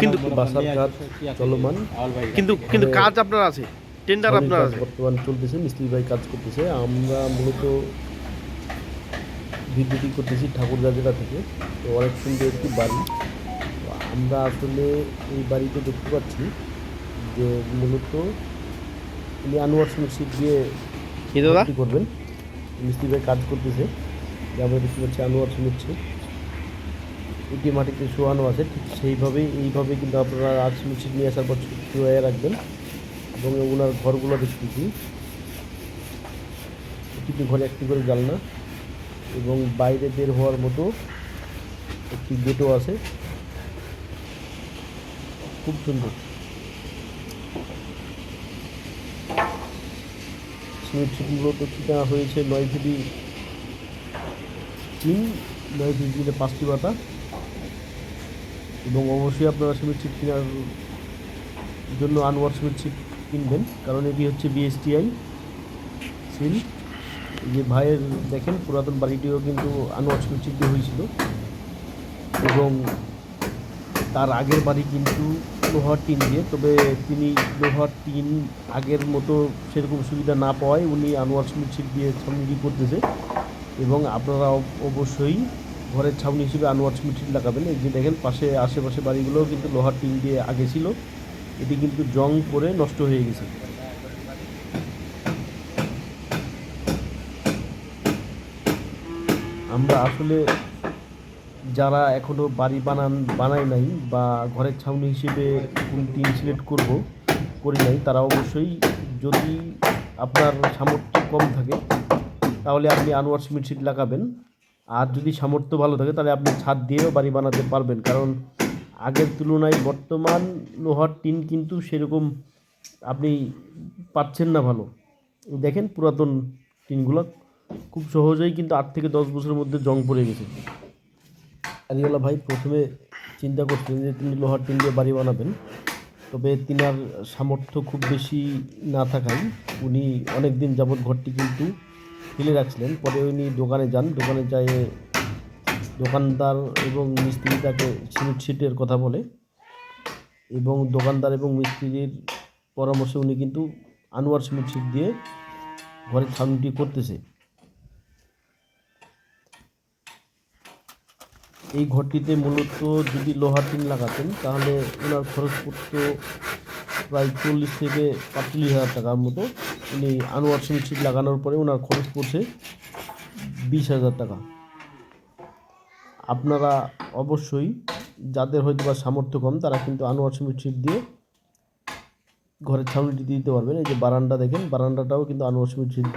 কিন্তু বাসার কাজ চলমান। কিন্তু কিন্তু কাজ আপনার আছে? টেন্ডার আপনার আছে? বর্তমান চলতেছে মিস্ত্রি ভাই কাজ করতেছে। আমরা মূলত করতেছি জেলা থেকে। তো অনেক সুন্দর একটি বাড়ি। আমরা আসলে এই বাড়িতে দেখতে পাচ্ছি যে মূলত উনি আনোয়ার সিট দিয়ে করবেন। মিস্ত্রি ভাই কাজ করতেছে। যে আমরা দেখতে পাচ্ছি আনোয়ার ছিট এটি মাটিতে শোয়ানো আছে, ঠিক সেইভাবেই এইভাবে কিন্তু আপনারা আজ ছিট নিয়ে আসার পর শুয়ে রাখবেন এবং ওনার ঘরগুলো দেখতেছি প্রতিটি ঘরে একটি করে জানলা এবং বাইরে বের হওয়ার মতো একটি গেটও আছে। খুব সুন্দর। ছিটগুলো তো ঠিকানা হয়েছে নয় ফিটি তিন, নয় ফিটি পাঁচটি পাতা। এবং অবশ্যই আপনারা সিমেন্ট ছিট কেনার জন্য আনোয়ার সিমেন্ট কিনবেন, কারণ এটি হচ্ছে বিএসটিআই সিল। যে ভাইয়ের দেখেন, পুরাতন বাড়িটিও কিন্তু আনোয়ার সিমেন্ট দিয়ে হয়েছিল। এবং তার আগের বাড়ি কিন্তু লোহার টিন দিয়ে, তবে তিনি লোহার টিন আগের মতো সেরকম সুবিধা না পাওয়ায় উনি আনোয়ার সিমেন্ট ছিট দিয়ে ছাউনি করতেছে। এবং আপনারা অবশ্যই ঘরের ছাউনি হিসেবে আনোয়ার সিমেন্ট লাগাবেন। এই যে দেখেন, পাশে আশেপাশে বাড়িগুলোও কিন্তু লোহার টিন দিয়ে আগে ছিল। এটি কিন্তু জং পরে নষ্ট হয়ে গেছে। আমরা আসলে যারা এখনও বাড়ি বানান বানায় নাই বা ঘরের ছাউনি হিসেবে কোন টিন সিলেক্ট করব, করি নাই, তারা অবশ্যই যদি আপনার সামর্থ্য কম থাকে, তাহলে আপনি আনোয়ার সিমেন্ট সিট লাগাবেন। আর যদি সামর্থ্য ভালো থাকে, তাহলে আপনি ছাদ দিয়েও বাড়ি বানাতে পারবেন। কারণ আগের তুলনায় বর্তমান লোহার টিন কিন্তু সেরকম আপনি পাচ্ছেন না ভালো। দেখেন পুরাতন টিনগুলো খুব সহজেই কিন্তু আট থেকে দশ বছরের মধ্যে জং পড়ে গেছে। আলিওয়ালা ভাই প্রথমে চিন্তা করতেন যে তিনি লোহার টিন দিয়ে বাড়ি বানাবেন। তবে তিনার সামর্থ্য খুব বেশি না থাকায় উনি অনেক দিন যাবৎ ঘরটি কিন্তু ফেলে রাখছিলেন। পরে উনি দোকানে যান। দোকানে যায় দোকানদার এবং মিস্ত্রি তাকে সিটের কথা বলে এবং দোকানদার এবং মিস্ত্রির পরামর্শে উনি কিন্তু আনোয়ার সিমেন্ট সিট দিয়ে ঘরের ছাউনিটি করতেছে। এই ঘরটিতে মূলত যদি লোহার টিন লাগাতেন, তাহলে ওনার খরচ পড়তো প্রায় চল্লিশ থেকে পাঁচচল্লিশ হাজার টাকার মতো উনি আনোয়ার সিট লাগানোর পরে ওনার খরচ পড়ছে বিশ হাজার টাকা। আপনারা অবশ্যই যাদের হয়তো বা সামর্থ্য কম, তারা কিন্তু আনোয়ার সিট দিয়ে ঘরের ছাউনিটি দিতে পারবেন। এই যে বারান্দা দেখেন, বারান্দাটাও কিন্তু আনোয়ার সিট দিয়ে